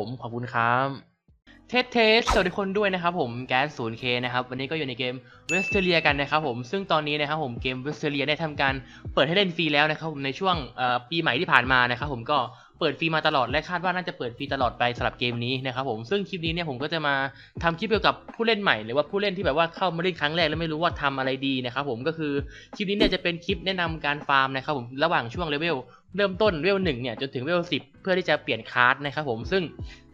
มขอบคุณครับเทสเทสสวัสดีคนด้วยนะครับผมแก๊ส 0K นะครับวันนี้ก็อยู่ในเกมเวสเทเลียกันนะครับผมซึ่งตอนนี้นะครับผมเกมเวสเทเลียได้ทำการเปิดให้เล่นฟรีแล้วนะครับผมในช่วงปีใหม่ที่ผ่านมานะครับผมก็เปิดฟรีมาตลอดและคาดว่าน่าจะเปิดฟรีตลอดไปสำหรับเกมนี้นะครับผมซึ่งคลิปนี้เนี่ยผมก็จะมาทำคลิปเกี่ยวกับผู้เล่นใหม่หรือว่าผู้เล่นที่แบบว่าเข้ามาเล่นครั้งแรกแล้วไม่รู้ว่าทำอะไรดีนะครับผมก็คือคลิปนี้เนี่ยจะเป็นคลิปแนะนำการฟาร์มนะครับผมระหว่างช่วงเลเวล เริ่มต้นเวลหนึ่งเนี่ยจนถึงเวลสิบเพื่อที่จะเปลี่ยนคาร์ดนะครับผมซึ่ง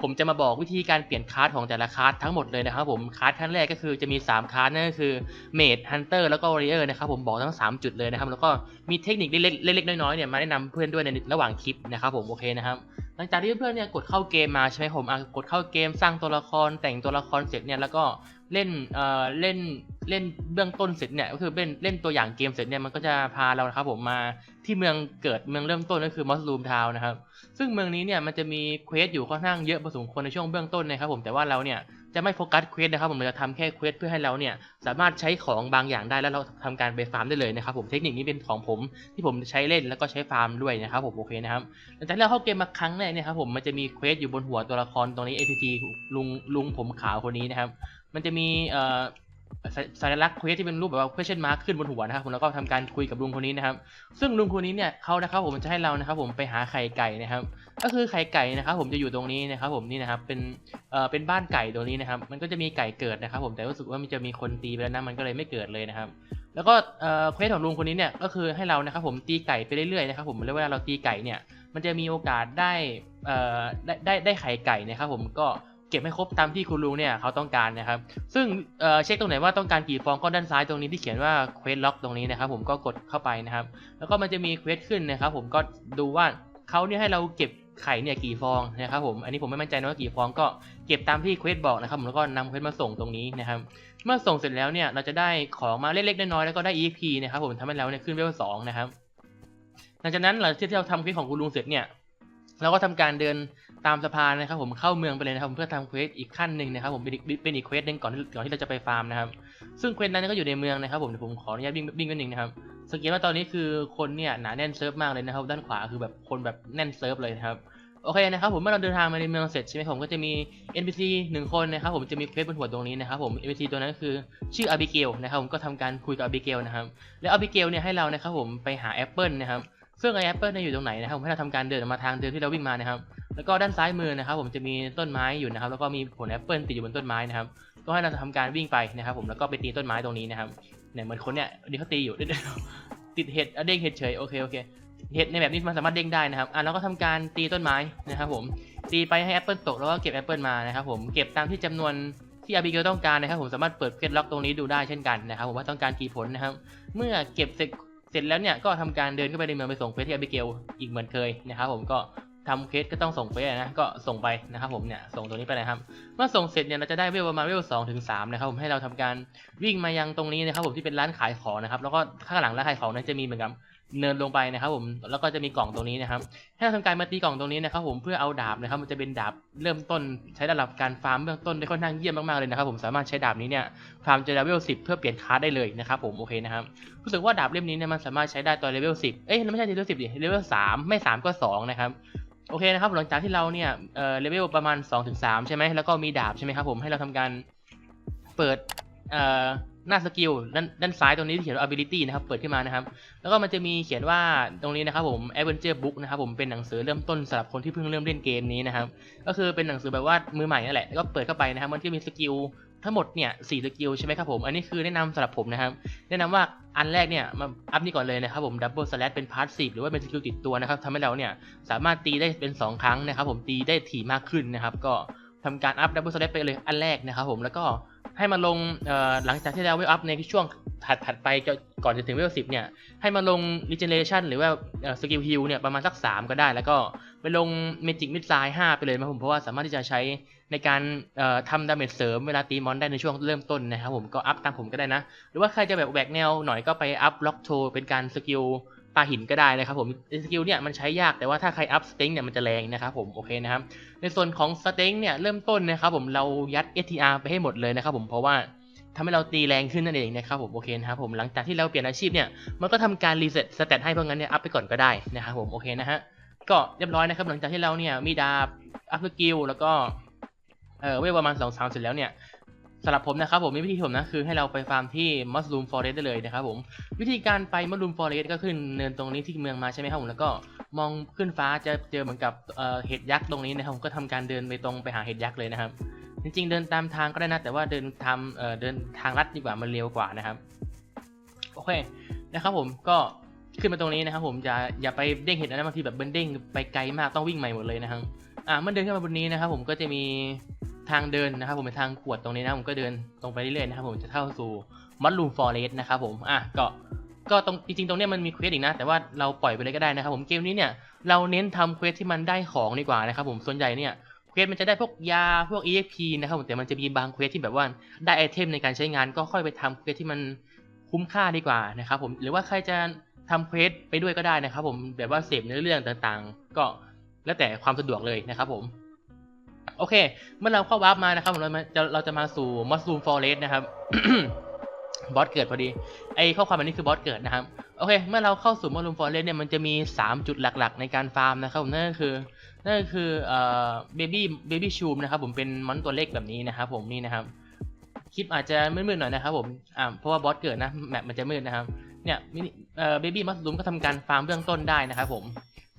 ผมจะมาบอกวิธีการเปลี่ยนคาร์ดของแต่ละคาร์ดทั้งหมดเลยนะครับผมคาร์ดขั้นแรกก็คือจะมี 3คาร์ดนั่นก็คือเมดฮันเตอร์แล้วก็วอริเออร์นะครับผมบอกทั้ง 3 จุดเลยนะครับแล้วก็มีเทคนิคเล็กๆเล็กๆน้อยๆเนี่ยมาแนะนำเพื่อนด้วยในระหว่างคลิปนะครับผมโอเคนะครับหลังจากที่เพื่อนเนี่ยกดเข้าเกมมาใช่ไหมผมกดเข้าเกมสร้างตัวละครแต่งตัวละครเสร็จเนี่ยแล้วก็เล่นเอ่อเล่น เล่นเบื้องต้นเสร็จเนี่ยก็คือเล่นเล่นตัวอย่างเกมเสร็จเนี่ยมันก็จะพาเรานะครับผมมาที่เมืองเกิดเมืองเริ่มต้นก็คือมอสลูมทาวนะครับซึ่งเมืองนี้เนี่ยมันจะมีเควสอยู่ค่อนข้างเยอะพอสมควรในช่วงเบื้องต้นนะครับผมแต่ว่าเราเนี่ยจะไม่โฟกัสเควสนะครับผมเราจะทำแค่เควสเพื่อให้เราเนี่ยสามารถใช้ของบางอย่างได้แล้วเราทำการไปฟาร์มได้เลยนะครับผมเทคนิคนี้เป็นของผมที่ผมใช้เล่นแล้วก็ใช้ฟาร์มด้วยนะครับผมโอเคนะครับหลังจากที่เราเข้าเกมมาครั้งแรกเนี่ยครับผมมันจะมีเควสอยู่บนหัวตัวละครตรงนี้ APT ลุงลุงผมขาวคนนี้นะครับมันจะมีเอ่อ สัญลักษณ์เควสที่เป็นรูปแบบว่า question mark ขึ้นบนหัวนะครับผมแล้วก็ทำการคุยกับลุงคนนี้นะครับ ซึ่งลุงคนนี้เนี่ยเขานะครับผมจะให้เรานะครับผมไปหาไข่ไก่นะครับ ก็คือไข่ไก่นะครับ ผมจะอยู่ตรงนี้นะครับ ผมนี่นะครับเป็นเอ่อเป็นบ้านไก่ตรงนี้นะครับ มันก็จะมีไก่เกิดนะครับ ผมแต่รู้สึกว่ามันจะมีคนตีไปแล้วนะมันก็เลยไม่เกิดเลยนะครับ แล้วก็เอ่อเควสของลุงคนนี้เนี่ยก็คือให้เรานะครับ ผมตีไก่ไปเรื่อยๆนะครับ ผมแล้วเวลาเราตีไก่เนี่ย มันจะมีโอกาสได้เอ่อได้ได้ได้ไข่ไก่นะครับ ผมก็ เก็บให้ครบตามที่คุณลุงเนี่ยเขาต้องการนะครับ ซึ่งเเช็คตรงไหนว่าต้องการกี่ฟองก็ด้านซ้ายตรงนี้ที่เขียนว่าเควสล็อกตรงนี้นะครับผมก็กดเข้าไปนะครับ แล้วก็มันจะมีเควสขึ้นนะครับผมก็ดูว่าเขาเนี่ยให้เราเก็บไข่เนี่ยกี่ฟองนะครับผม อันนี้ผมไม่มั่นใจนะว่ากี่ฟองก็เก็บตามที่เควสบอกนะครับผมแล้วก็นำเควสมาส่งตรงนี้นะครับ เมื่อส่งเสร็จแล้วเนี่ยเราจะได้ของมาเล็กๆน้อยๆแล้วก็ได้ EP นะครับผมทำให้เราเนี่ยขึ้นเวลสองนะครับ หลังจากนั้นหลังจากที่เราทำเควสของคุณลุงเสร็จเนี่ยเราก็ทำการเดิน ตามสะพานนะครับผมเข้าเมืองไปเลยนะครับผมเพื่อทำเควสอีกขั้นหนึ่งนะครับผมเป็นอีกเป็นอีกเควสหนึ่งก่อนที่ก่อนที่เราจะไปฟาร์มนะครับซึ่งเควสนั้นก็อยู่ในเมืองนะครับผมเดี๋ยวผมขออนุญาตวิ่งวิ่งไปหนึ่งนะครับสังเกตว่าตอนนี้คือคนเนี่ยหนาแน่นเซิร์ฟมากเลยนะครับ ด้านขวาคือแบบคนแบบแน่นเซิร์ฟเลยนะครับโอเคนะครับผมเมื่อเราเดินทางมาในเมืองเสร็จใช่ไหมผมก็จะมี NPC หนึ่งคนนะครับผมจะมีเควสบนหัวตรงนี้นะครับผม NPC ตัวนั้นคือชื่ออาบิเกลนะครับผมก็ทำการคุยกับอาบิเกลนะครับแล้วอาบิเกลเนี่ยให้เรานะครับผมไปหาแอปเปิลนะครับ ซึ่งไอแอปเปิลเนี่ยอยู่ตรงไหนนะครับผมให้เราทำการเดินออกมาทางเดิมที่เราวิ่งมานะครับแล้วก็ด้านซ้ายมือนะครับ ผมจะมีต้นไม้อยู่นะครับ แล้วก็มีผลแอปเปิลติดอยู่บนต้นไม้นะครับ ก็ให้เราทำการวิ่งไปนะครับ ผมแล้วก็ไปตีต้นไม้ตรงนี้นะครับเนี่ยเหมือนคนเนี่ยดีเขาตีอยู่ติดเห็ดเด้งเห็ดเฉยโอเคโอเคเห็ดในแบบนี้มันสามารถเด้งได้นะครับอะเราก็ทำการตีต้นไม้นะครับผมตีไปให้แอปเปิลตกแล้วก็เก็บแอปเปิลมานะครับผมเก็บตามที่จำนวนที่อาบิเกลต้องการนะครับผมสามารถเปิดเกตล็อกตรงนี้ดูได้เช่นกันนะครับผมว่าต้องการกี่ผลนะครับ เมื่อเก็บเสร็จ เสร็จแล้วเนี่ยก็ทำการเดินเข้าไปในเมืองไปส่งเฟสที่อบิเกลอีกเหมือนเคยนะครับผมก็ทำเคสก็ต้องส่งเฟสนะ ก็ส่งไปนะครับผมเนี่ยส่งตัวนี้ไปนะครับ เมื่อส่งเสร็จเนี่ยเราจะได้เวลประมาณเวลสองถึงสามนะครับผมให้เราทำการวิ่งมายังตรงนี้นะครับผมที่เป็นร้านขายของนะครับแล้วก็ข้างหลังร้านขายของนั้นจะมีเหมือนกับ เนินลงไปนะครับผมแล้วก็จะมีกล่องตรงนี้นะครับ ให้เราทำการมาตีกล่องตรงนี้นะครับผมเพื่อเอาดาบนะครับ มันจะเป็นดาบเริ่มต้นใช้ระดับการฟาร์มเบื้องต้นได้ค่อนข้างเยี่ยมมากๆเลยนะครับ ผมสามารถใช้ดาบนี้เนี่ยฟาร์มจนเลเวล10 เพื่อเปลี่ยนคลาสได้เลยนะครับผมโอเคนะครับรู้สึกว่าดาบเล่มนี้เนี่ยมันสามารถใช้ได้ตอนเลเวล10เอ้ยไม่ใช่เลเวล10ดิเลเวล3ไม่ 3 ก็ 2 นะครับโอเคนะครับหลังจากที่เราเนี่ยเอ่อเลเวลประมาณ2-3ใช่ไหมแล้วก็มีดาบใช่ไหมครับผมให้เราทำการเปิดเอ่อ หน้าสกิลด้านด้านซ้ายตรงนี้ที่เขียนว่า ability นะครับ เปิดขึ้นมานะครับ แล้วก็มันจะมีเขียนว่าตรงนี้นะครับผม adventure book นะครับผมเป็นหนังสือเริ่มต้นสำหรับคนที่เพิ่งเริ่มเล่นเกมนี้นะครับ ก็คือเป็นหนังสือแบบว่ามือใหม่นั่นแหละแล้วก็เปิดเข้าไปนะครับ มันจะมีสกิลทั้งหมดเนี่ยสี่สกิลใช่ไหมครับผม อันนี้คือแนะนำสำหรับผมนะครับ แนะนำว่าอันแรกเนี่ยมาอัพนี่ก่อนเลยนะครับผมดับเบิลสแลชเป็นพาร์ทสิหรือว่าเป็นสกิลติดตัวนะครับทำให้เราเนี่ยสามารถตีได้เป็น 2 ครั้งนะครับผมตีได้ถี่มากขึ้นนะครับ ก็ทำการอัพดับเบิลสแลชไปเลยอันแรกนะครับผมแล้วก็ ให้มาลงหลังจากที่เราเวลอัพในช่วงถัดถัดไปก่อนจะถึงเวลสิบเนี่ย ให้มาลง regeneration หรือว่าสกิลฮิลเนี่ยประมาณสัก 3 ก็ได้ แล้วก็ไปลง magic missile 5ไปเลยนะผมเพราะว่าสามารถที่จะใช้ในการทำดาเมจเสริมเวลาตีมอนได้ในช่วงเริ่มต้นนะครับผมก็อัพตามผมก็ได้นะ หรือว่าใครจะแบบแหวกแนวหน่อยก็ไปอัพล็อกโทเป็นการสกิล ปลาหินก็ได้นะครับผมสกิลเนี่ยมันใช้ยากแต่ว่าถ้าใครอัพสเต็งเนี่ยมันจะแรงนะครับผมโอเคนะครับในส่วนของสเต็งเนี่ยเริ่มต้นนะครับผมเรายัด STR ไปให้หมดเลยนะครับผมเพราะว่าทำให้เราตีแรงขึ้นนั่นเองนะครับผมโอเคนะครับผมหลังจากที่เราเปลี่ยนอาชีพเนี่ยมันก็ทำการรีเซ็ตสเตตให้เพราะงั้นเนี่ยอัพไปก่อนก็ได้นะครับผมโอเคนะฮะก็เรียบร้อยนะครับหลังจากที่เราเนี่ยมีดาบอัพสกิลแล้วก็เออเวลประมาณ2องสามเสร็จแล้วเนี่ย สำหรับผมนะครับผมมีวิธีผมนะคือให้เราไปฟาร์มที่มัสลูมฟอเรสได้เลยนะครับผมวิธีการไปมัสลูมฟอเรสก็ขึ้นเนินตรงนี้ที่เมืองมาใช่ไหมครับผมแล้วก็มองขึ้นฟ้าจะเจอเหมือนกับเอ่อเห็ดยักษ์ตรงนี้นะครับผมก็ทำการเดินไปตรงไปหาเห็ดยักษ์เลยนะครับ จริงๆ เดินตามทางก็ได้นะ แต่ว่าเดินทำเอ่อเดินทางลัดดีกว่ามันเร็วกว่านะครับโอเคนะครับผมก็ขึ้นมาตรงนี้นะครับผมจะอย่าไปเด้งเห็นนะบางทีแบบเบิ้ลเด้งไปไกลมากต้องวิ่งใหม่หมดเลยนะครับอ่าเมื่อเดินขึ้นมาบนนี้นะครับผมก็จะมี ทางเดินนะครับผมเป็นทางขวดตรงนี้นะผมก็เดินตรงไปเรื่อยๆนะครับผมจะเข้าสู่มัดลูมฟอเรสนะครับผมอะก็ก็ตรงจริงๆตรงนี้มันมีเควสอีกนะ แต่ว่าเราปล่อยไปเลยก็ได้นะครับผมเกมนี้เนี่ยเราเน้นทำเควสที่มันได้ของดีกว่านะครับผมส่วนใหญ่เนี่ยเควสมันจะได้พวกยาพวก EXP นะครับผมแต่มันจะมีบางเควสที่แบบว่าได้ไอเทมในการใช้งานก็ค่อยไปทำเควสที่มันคุ้มค่าดีกว่านะครับผมหรือว่าใครจะทำเควสไปด้วยก็ได้นะครับผมแบบว่าเสพเนื้อเรื่องต่างๆ ก็แล้วแต่ความสะดวกเลยนะครับผม โอเค เมื่อเราเข้าวาร์ปมานะครับผมเราจะเราจะมาสู่มัสลูมฟอเรสนะครับบอสเกิดพอดี ไอข้อความอันนี้คือบอสเกิดนะครับ โอเค เมื่อเราเข้าสู่มัสลูมฟอเรสเนี่ยมันจะมี 3 จุดหลักๆ ในการฟาร์มนะครับผมนั่นก็คือนั่นก็คือเอ่อเบบี้เบบี้ชูมนะครับผมเป็นมอนตัวเล็กแบบนี้นะครับผมนี่นะครับคลิปอาจจะมืดๆหน่อยนะครับผมอ่าเพราะว่าบอสเกิดนะแมปมันจะมืดนะครับเนี่ยเอ่อเบบี้มัสลูมก็ทำการฟาร์มเบื้องต้นได้นะครับผม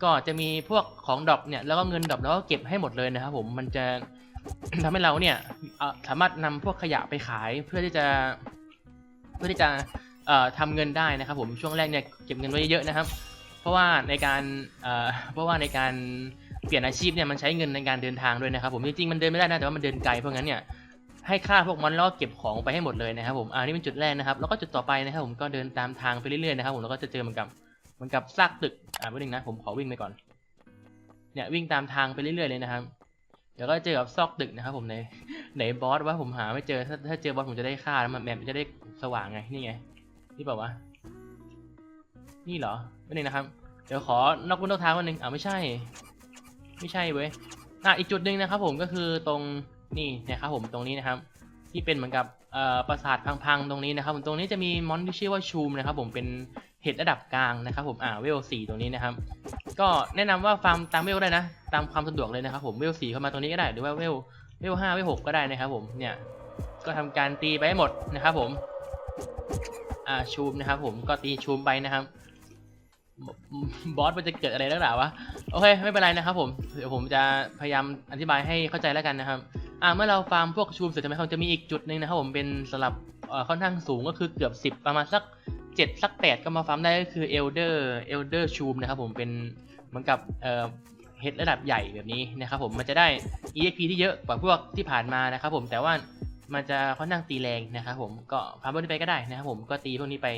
ก็จะมีพวกของดอปเนี่ยแล้วก็เงินดอปแล้วก็เก็บให้หมดเลยนะครับผมมันจะทำให้เราเนี่ยสามารถนำพวกขยะไปขายเพื่อที่จะ เพื่อที่จะเอ่อทำเงินได้นะครับ ผมช่วงแรกเนี่ยเก็บเงินไว้เยอะนะครับ เพราะว่าในการเอ่อเพราะว่าในการเปลี่ยนอาชีพเนี่ยมันใช้เงินในการเดินทางด้วยนะครับ ผมจริงๆมันเดินไม่ได้นะแต่ว่ามันเดินไกลเพราะงั้นเนี่ยให้ค่าพวกมอนแล้วก็เก็บของไปให้หมดเลยนะครับผมอ่านี่เป็นจุดแรกนะครับ แล้วก็จุดต่อไปนะครับ ผมก็เดินตามทางไปเรื่อยๆนะครับ ผมแล้วก็จะเจอเหมือนกับ เหมือนกับซากตึก อ่าไม่ดึงนะ ผมขอวิ่งไปก่อน เนี่ยวิ่งตามทางไปเรื่อยๆเลยนะครับ เดี๋ยวก็เจอกับซอกตึกนะครับ ผมในไหนบอสว่าผมหาไม่เจอ ถ้าถ้าเจอบอสผมจะได้ฆ่าแล้วมันแมปจะได้สว่างไง นี่ไง นี่เปล่าวะ นี่เหรอ ไม่นี่นะครับ เดี๋ยวขอนอกบนนอกทางวันหนึ่งอ่าไม่ใช่ ไม่ใช่เว้ย อะอีกจุดหนึ่งนะครับ ผมก็คือตรงนี่นะครับผมตรงนี้นะครับ ที่เป็นเหมือนกับปราสาทพังๆตรงนี้นะครับ ผมตรงนี้จะมีมอนที่ชื่อว่าชูมนะครับ ผมเป็น ห็ดระดับกลางนะครับผมอ่าเวลสี่ตรงนี้นะครับ ก็แนะนำว่าฟาร์มตามเวลได้นะ ตามความสะดวกเลยนะครับผมเวลสี่เข้ามาตรงนี้ก็ได้หรือว่าเวลเวลห้าเวลหกก็ได้นะครับผมเนี่ยก็ทำการตีไปให้หมดนะครับผมอ่าชูมนะครับผมก็ตีชูมไปนะครับบอสมันจะเกิดอะไรนักหนาวะโอเคไม่เป็นไรนะครับผมเดี๋ยวผมจะพยายามอธิบายให้เข้าใจแล้วกันนะครับอ่าเมื่อเราฟาร์มพวกชูมเสร็จใช่ไหมครับจะมีอีกจุดหนึ่งนะครับผมเป็นสลับอ่อค่อนข้างสูงก็คือเกือบ 10 ประมาณสัก เจ็ดสักแปดก็มาฟาร์มได้ก็คือเอลเดอร์เอลเดอร์ชูมนะครับผมเป็นเหมือนกับเอ่อเฮดระดับใหญ่แบบนี้นะครับผมมันจะได้ EXP ที่เยอะกว่าพวกที่ผ่านมานะครับผมแต่ว่ามันจะค่อนข้างตีแรงนะครับผมก็ฟาร์มพวกนี้ไปก็ได้นะครับผมก็ตีพวกนี้ไป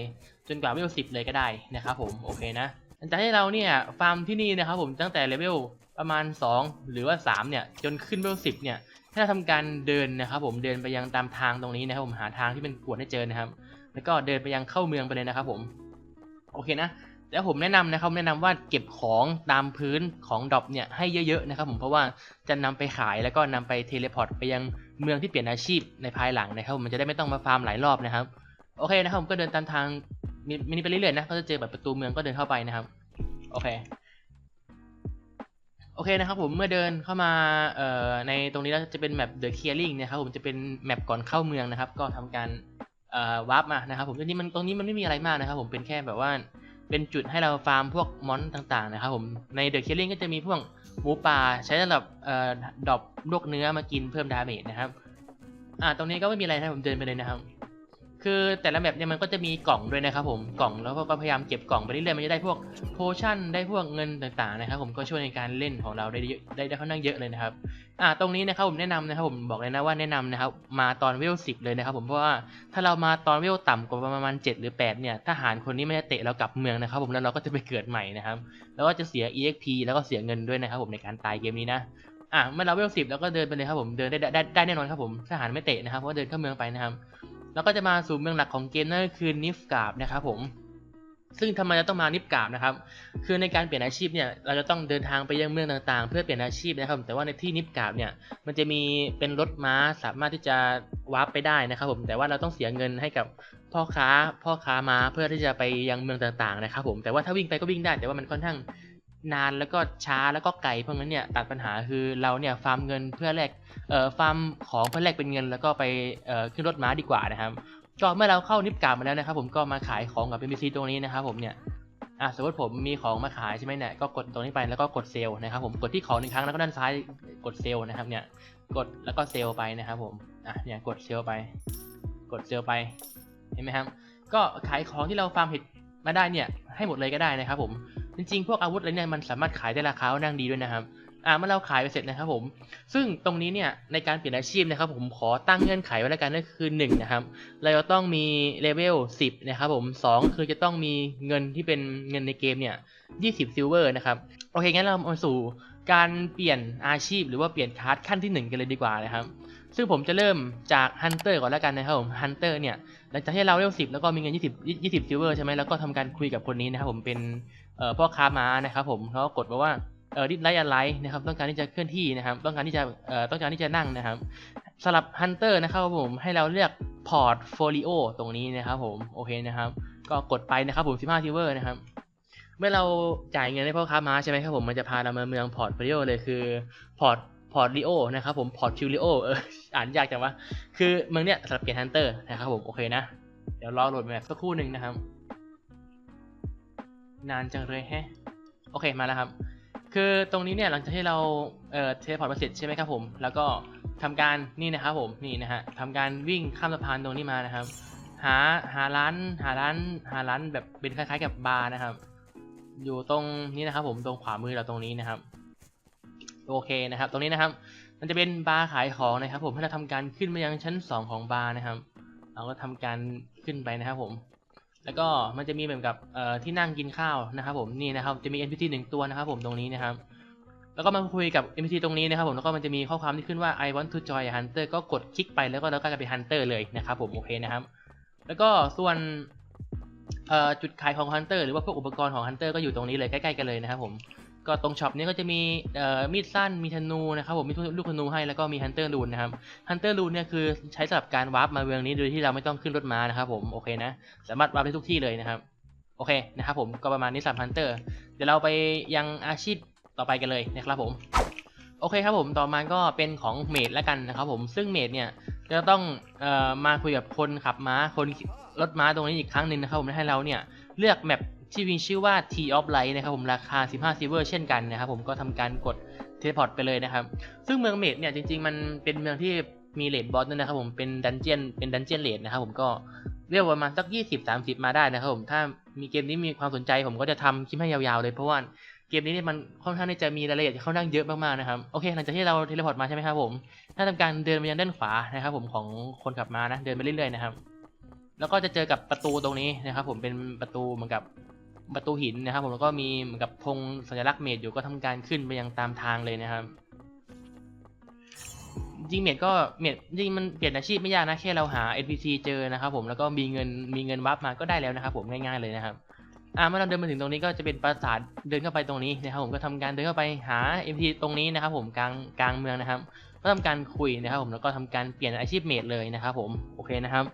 จนกว่าเวลสิบเลยก็ได้นะครับผมโอเคนะหลังจากที่เราเนี่ยฟาร์มที่นี่นะครับผมตั้งแต่เลเวลประมาณ 2 หรือว่า 3 เนี่ย จนขึ้นเวลสิบเนี่ยให้เราทำการเดินนะครับผมเดินไปยังตามทางตรงนี้นะครับผมหาทางที่เป็นกวดให้เจอนะครับ แล้วก็เดินไปยังเข้าเมืองไปเลยนะครับผม โอเคนะ แล้วผมแนะนำนะครับแนะนำว่าเก็บของตามพื้นของดรอปเนี่ยให้เยอะๆนะครับผมเพราะว่าจะนำไปขายแล้วก็นำไปเทเลพอร์ตไปยังเมืองที่เปลี่ยนอาชีพในภายหลังนะครับผมมันจะได้ไม่ต้องมาฟาร์มหลายรอบนะครับ โอเคนะครับผมก็เดินตามทางมินิไปเรื่อยๆนะก็จะเจอแบบประตูเมืองก็เดินเข้าไปนะครับ โอเคโอเคนะครับผมเมื่อเดินเข้ามาในตรงนี้แล้วจะเป็นแมป The Clearing นะครับผมจะเป็นแมปก่อนเข้าเมืองนะครับ ก็ทำการ วาร์ปมานะครับผมตรงนี้มันตรงนี้มันไม่มีอะไรมากนะครับผมเป็นแค่แบบว่าเป็นจุดให้เราฟาร์มพวกมอนต่างๆนะครับผมในเดอะเคเลลิ่งก็จะมีพวกหมูป่าใช้สำหรับดรอปลวกเนื้อมากินเพิ่มดาเมจนะครับอ่าตรงนี้ก็ไม่มีอะไรนะผมเดินไปเลยนะครับ คือแต่ละแบบเนี่ยมันก็จะมีกล่องด้วยนะครับผมกล่องแล้วก็พยายามเก็บกล่องไปเรื่อยๆมันจะได้พวกโพชั่นได้พวกเงินต่างๆนะครับผมก็ช่วยในการเล่นของเราได้เยอะได้ได้ค่อนข้างเยอะเลยนะครับอ่าตรงนี้นะครับผมแนะนำนะครับผมบอกเลยนะว่าแนะนำนะครับมาตอนเวลสิบเลยนะครับผมเพราะว่าถ้าเรามาตอนเวลต่ำกว่าประมาณ 7 หรือ 8 เนี่ยทหารคนนี้ไม่ได้เตะเรากลับเมืองนะครับผมแล้วเราก็จะไปเกิดใหม่นะครับแล้วก็จะเสีย exp แล้วก็เสียเงินด้วยนะครับผมในการตายเกมนี้นะอะเมื่อเราเวลสิบแล้วก็เดินไปเลยครับผมเดินได้ได้ได้แน่นอนครับผมทหารไม่เตะนะครับเพราะเดินเข้าเมืองไปนะครับ แล้วก็จะมาสู่เมืองหลักของเกมนั่นก็คือนิฟกาบนะครับผม ซึ่งทำไมเราต้องมานิฟกาบนะครับ คือในการเปลี่ยนอาชีพเนี่ยเราจะต้องเดินทางไปยังเมืองต่างๆ เพื่อเปลี่ยนอาชีพนะครับ แต่ว่าในที่นิฟกาบเนี่ยมันจะมีเป็นรถม้าสามารถที่จะวาร์ปไปได้นะครับผม แต่ว่าเราต้องเสียเงินให้กับพ่อค้าพ่อค้าม้าเพื่อที่จะไปยังเมืองต่างๆนะครับผม แต่ว่าถ้าวิ่งไปก็วิ่งได้ แต่ว่ามันค่อนข้าง นานแล้วก็ช้าแล้วก็ไกลเพราะงั้นเนี่ยตัดปัญหาคือเราเนี่ยฟาร์มเงินเพื่อแลกเอ่อฟาร์มของเพื่อแลกเป็นเงินแล้วก็ไปเอ่อขึ้นรถม้าดีกว่านะครับก็เมื่อเราเข้านิฟกามาแล้วนะครับ ผมก็มาขายของกับ NPC ตรงนี้นะครับ ผมเนี่ยอะสมมติผมมีของมาขายใช่ไหมเนี่ยก็กดตรงนี้ไปแล้วก็กดเซลล์นะครับ ผมกดที่ของหนึ่งครั้งแล้วก็ด้านซ้ายกดเซลล์นะครับ เนี่ยกดแล้วก็เซลล์ไปนะครับ ผมอะเนี่ยกดเซลล์ไป กดเซลล์ไปเห็นไหมครับ ก็ขายของที่เราฟาร์มเห็ดมาได้เนี่ยให้หมดเลยก็ได้นะครับ ผม จริงๆ พวกอาวุธอะไรเนี่ยมันสามารถขายได้ราคาค่อนข้างดีด้วยนะครับอ่าเมื่อเราขายไปเสร็จนะครับผม ซึ่งตรงนี้เนี่ยในการเปลี่ยนอาชีพนะครับผมขอตั้งเงื่อนไขไว้แล้วกันนั่นคือ1นะครับ เราจะต้องมีเลเวล10 นะครับผม 2 คือจะต้องมีเงินที่เป็นเงินในเกมเนี่ย20ซิลเวอร์นะครับ โอเคงั้นเรามาสู่การเปลี่ยนอาชีพหรือว่าเปลี่ยนคลาสขั้นที่ 1 กันเลยดีกว่านะครับ ซึ่งผมจะเริ่มจากฮันเตอร์ก่อนแล้วกันนะครับผมฮันเตอร์เนี่ยหลังจากที่เราเลเวล10 แล้วก็มีเงิน 20 20ซิลเวอร์ใช่ไหมแล้วก็ทำการคุยกับคนนี้นะครับผมเป็น พ่อค้าม้านะครับผมเขากดมาว่าเออดิสไลท์อะไรนะครับต้องการที่จะเคลื่อนที่นะครับ ต้องการที่จะเอ่อต้องการที่จะนั่งนะครับสำหรับฮันเตอร์นะครับผมให้เราเลือกพอร์ตโฟลิโอตรงนี้นะครับผมโอเคนะครับ ก็กดไปนะครับผม 15ซิลเวอร์นะครับเมื่อเราจ่ายเงินให้พ่อค้าม้าใช่ไหมครับผมมันจะพาเรามาเมืองพอร์ตโฟลิโอเลยคือพอร์ตพอร์ตลิโอนะครับผมพอร์ตฟิลิโอเอออ่านยากจังวะคือเมืองเนี้ยสำหรับเปลี่ยนฮันเตอร์นะครับผมโอเคนะเดี๋ยวรอโหลดแบบสักครู่หนึ่งนะครับ นานจังเลยแฮะ โอเคมาแล้วครับ คือตรงนี้เนี่ยหลังจากที่เราเอ่อเทเลพอร์ตมาเสร็จใช่ไหมครับผม แล้วก็ทำการนี่นะครับผมนี่นะฮะทำการวิ่งข้ามสะพานตรงนี้มานะครับ หาหาร้านหาร้านหาร้านแบบเป็นคล้ายๆกับบาร์นะครับ อยู่ตรงนี้นะครับ ผมตรงขวามือเราตรงนี้นะครับ โอเคนะครับ ตรงนี้นะครับ มันจะเป็นบาร์ขายของนะครับ ผมให้เราทำการขึ้นมายังชั้นสองของบาร์นะครับ เราก็ทำการขึ้นไปนะครับผม แล้วก็มันจะมีเหมือนกับเอ่อที่นั่งกินข้าวนะครับผมนี่นะครับจะมี NPC หนึ่งตัวนะครับผมตรงนี้นะครับ แล้วก็มาคุยกับ NPC ตรงนี้นะครับผมแล้วก็มันจะมีข้อความที่ขึ้นว่า I want to join a hunter ก็กดคลิกไปแล้วก็เราก็จะเป็น hunter เลยนะครับผมโอเคนะครับ แล้วก็ส่วนจุดขายของ hunter หรือว่าพวกอุปกรณ์ของ hunter ก็อยู่ตรงนี้เลยใกล้ๆกันเลยนะครับผม ก็ตรงช็อปนี้ก็จะมีมีดสั้นมีธนูนะครับผมมีลูกธนูให้แล้วก็มี hunter rune นนะครับ hunter rune เนี่ยคือใช้สำหรับการวาร์ปมาเมืองนี้โดยที่เราไม่ต้องขึ้นรถม้านะครับผมโอเคนะสามารถวาร์ปได้ทุกที่เลยนะครับโอเคนะครับผมก็ประมาณนี้สำหรับฮันเตอร์เดี๋ยวเราไปยังอาชีพต่อไปกันเลยนะครับผมโอเคครับผมต่อมาก็เป็นของเมดแล้วกันนะครับผมซึ่งเมดเนี่ยจะต้องออมาคุยกับคนขับม้าคนรถม้าตรงนี้อีกครั้งหนึ่งนะครับผมให้เราเนี่ยเลือกแมป ที่มีชื่อว่า T of Light นะครับผมราคา 15 Silver เช่นกันนะครับผมก็ทำการกดเทเลพอร์ตไปเลยนะครับ ซึ่งเมืองเมดเนี่ยจริงๆ มันเป็นเมืองที่มีเลดบอสด้วยนะครับผมเป็นดันเจียนเป็นดันเจียนเลดนะครับผมก็เรียกว่าประมาณสัก 20 30 มาได้นะครับผมถ้ามีเกมนี้มีความสนใจผมก็จะทำคลิปให้ยาวๆเลยเพราะว่าเกมนี้เนี่ยมันค่อนข้างที่จะมีรายละเอียดค่อนข้างเยอะมากๆนะครับโอเคหลังจากที่เราเทเลพอร์ตมาใช่ไหมครับผมถ้าทำการเดินไปยังด้านขวานะครับผมของคนขับมานะเดินไปเรื่อยๆนะครับแล้วก็จะเจอกับประตูตรงนี้นะครับผมเป็นประตูเหมือนกับ ประตูหินนะครับ ผมแล้วก็มีเหมือนกับธงสัญลักษณ์เมดอยู่ก็ทำการขึ้นไปยังตามทางเลยนะครับจริงเมดก็เมดจริงมันเปลี่ยนอาชีพไม่ยากนะแค่เราหา NPC เจอนะครับผมแล้วก็มีเงินมีเงินวับมาก็ได้แล้วนะครับผมง่ายๆเลยนะครับอ่าเมื่อเราเดินมาถึงตรงนี้ก็จะเป็นปราสาทเดินเข้าไปตรงนี้นะครับผมก็ทำการเดินเข้าไปหา NPC ตรงนี้นะครับผมกลางกลางเมืองนะครับ ก็ทำการคุยนะครับผมแล้วก็ทำการเปลี่ยนอาชีพเมดเลยนะครับผมโอเคนะครับ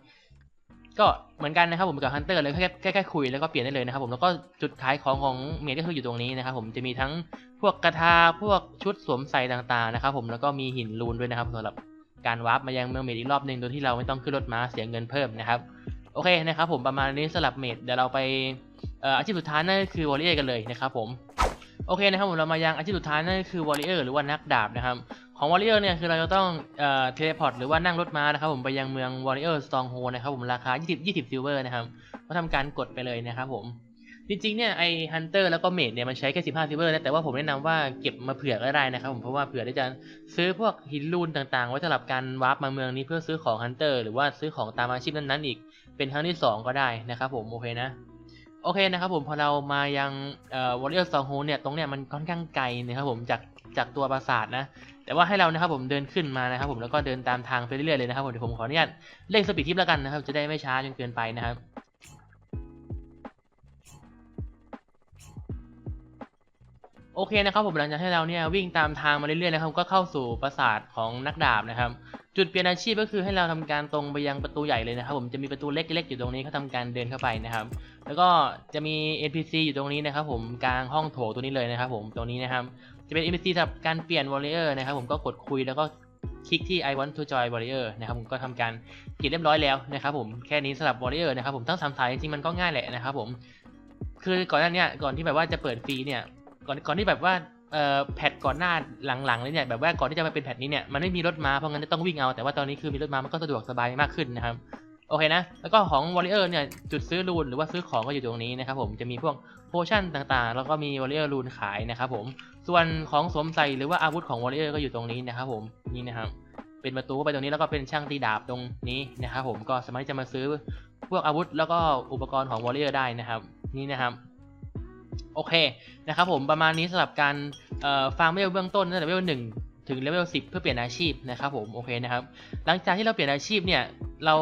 ก็เหมือนกันนะครับผมกับฮันเตอร์เลยแค่แค่แค่คุยแล้วก็เปลี่ยนได้เลยนะครับผมแล้วก็จุดขายของของเมดก็คืออยู่ตรงนี้นะครับผมจะมีทั้งพวกกระทาพวกชุดสวมใส่ต่างๆนะครับผมแล้วก็มีหินรูนด้วยนะครับสำหรับการวาร์ปมายังเมืองเมดอีกรอบหนึ่งโดยที่เราไม่ต้องขึ้นรถม้าเสียเงินเพิ่มนะครับโอเคนะครับผมประมาณนี้สำหรับเมดเดี๋ยวเราไปอาชีพสุดท้ายนั่นคือวอลเลย์กันเลยนะครับผมโอเคนะครับผมเรามายังอาชีพสุดท้ายนั่นคือวอลเลย์หรือว่านักดาบนะครับ ของวอริเออร์เนี่ยคือเราจะต้องเอ่อเทเลพอร์ตหรือว่านั่งรถม้านะครับผมไปยังเมืองวอริเออร์สตองโฮนะครับผมราคา 20 20ซิลเวอร์นะครับก็ทำการกดไปเลยนะครับผมจริงๆเนี่ยไอฮันเตอร์แล้วก็เมดเนี่ยมันใช้แค่ 15ซิลเวอร์นะแต่ว่าผมแนะนำว่าเก็บมาเผื่อก็ได้นะครับผมเพราะว่าเผื่อที่จะซื้อพวกหินรูนต่างๆ ไว้สำหรับการวาร์ปมาเมืองนี้เพื่อซื้อของฮันเตอร์หรือว่าซื้อของตามอาชีพนั้นๆอีก เป็นครั้งที่ 2 ก็ได้นะครับผมโอเคนะ โอเคนะครับผมพอเรามายังเอ่อวอริเออร์สองโฮเนี่ยตรงเนี่ยมันค่อนข้างไกลนะครับผมจากจากตัวปราสาทนะ แต่ว่าให้เรานะครับผมเดินขึ้นมานะครับผมแล้วก็เดินตามทางไปเรื่อยๆเลยนะครับผมเดี๋ยวผมขออนุญาตเร่งสปีดทิปแล้วกันนะครับ จะได้ไม่ช้าจนเกินไปนะครับโอเคนะครับผมหลังจากที่เราเนี่ยวิ่งตามทางมาเรื่อยๆนะครับก็เข้าสู่ปราสาทของนักดาบนะครับ จุดเปลี่ยนอาชีพก็คือให้เราทำการตรงไปยังประตูใหญ่เลยนะครับ ผมจะมีประตูเล็กๆอยู่ตรงนี้เขาทำการเดินเข้าไปนะครับ แล้วก็จะมี NPC อยู่ตรงนี้นะครับ ผมกลางห้องโถตัวนี้เลยนะครับ ผมตรงนี้นะครับ จะเป็น NPC สำหรับการเปลี่ยน Warrior นะครับ ผมก็กดคุยแล้วก็คลิกที่ I want to join Warrior นะครับผมก็ทำการเขียนเรียบร้อยแล้วนะครับผมแค่นี้สำหรับ Warrior นะครับผมทั้งสามสายจริงๆมันก็ง่ายแหละนะครับผมคือก่อนหน้าเนี้ยก่อนที่แบบว่าจะเปิดฟรีเนี่ยก่อนก่อนที่แบบว่า แพทก่อนหน้าหลังๆเลยเนี่ยแบบว่าก่อนที่จะมาเป็นแพทนี้เนี่ยมันไม่มีรถม้าเพราะงั้นจะต้องวิ่งเอาแต่ว่าตอนนี้คือมีรถม้ามันก็สะดวกสบายมากขึ้นนะครับโอเคนะ แล้วก็ของ Warrior เนี่ยจุดซื้อรูนหรือว่าซื้อของก็อยู่ตรงนี้นะครับผมจะมีพวกโพชั่นต่างๆ แล้วก็มี Warrior รูนขายนะครับผมส่วนของสวมใส่หรือว่าอาวุธของ Warrior ก็อยู่ตรงนี้นะครับผมนี่นะครับเป็นประตูเข้าไปตรงนี้แล้วก็เป็นช่างตีดาบตรงนี้นะครับผมก็สามารถที่จะมาซื้อพวกอาวุธแล้วก็อุปกรณ์ของ Warrior ได้นะครับ นี่นะครับ โอเคนะครับผมประมาณนี้สำหรับการฟาร์มเลเวลเบื้องต้นตั้งแต่เลเวลหนึ่งถึงเลเวลสิบเพื่อเปลี่ยนอาชีพนะครับผมโอเคนะครับหลังจากที่เราเปลี่ยนอาชีพเนี่ยเรา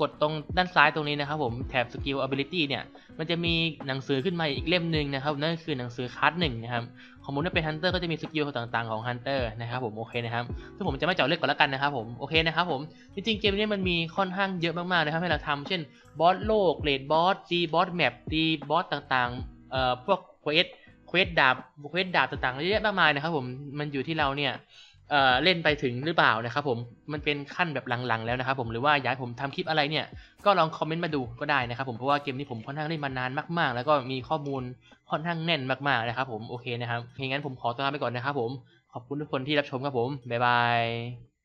กดตรงด้านซ้ายตรงนี้นะครับผมแถบ skill ability เนี่ยมันจะมีหนังสือขึ้นมาอีกเล่มหนึ่งนะครับนั่นก็คือหนังสือคัสหนึ่งนะครับของผมเนี่เป็น hunter ก็จะมีสกิลต่างๆของ hunter นะครับผมโอเคนะครับซึ่งผมจะไม่เจาะลึกก่อนแล้วกันนะครับผมโอเคนะครับผมจริงๆเกมนี้มันมีค่อนข้างเยอะมากๆนะครับให้เราทำเช่นบอสโลกเลดบอสตีบอสแมปตีบอสต่างๆ เอ่อพวกเควสเควสดาบเควสดาบต่างๆเยอะแยะมากมายนะครับผมมันอยู่ที่เราเนี่ยเอ่อเล่นไปถึงหรือเปล่านะครับผมมันเป็นขั้นแบบหลังๆแล้วนะครับผมหรือว่าอยากให้ผมทำคลิปอะไรเนี่ยก็ลองคอมเมนต์มาดูก็ได้นะครับผมเพราะว่าเกมนี้ผมค่อนข้างเล่นมานานมากๆ แล้วก็มีข้อมูลค่อนข้างแน่นมากๆนะครับผมโอเคนะครับงั้นผมขอตัวลาไปก่อนนะครับผมขอบคุณทุกคนที่รับชมครับผมบ๊ายบาย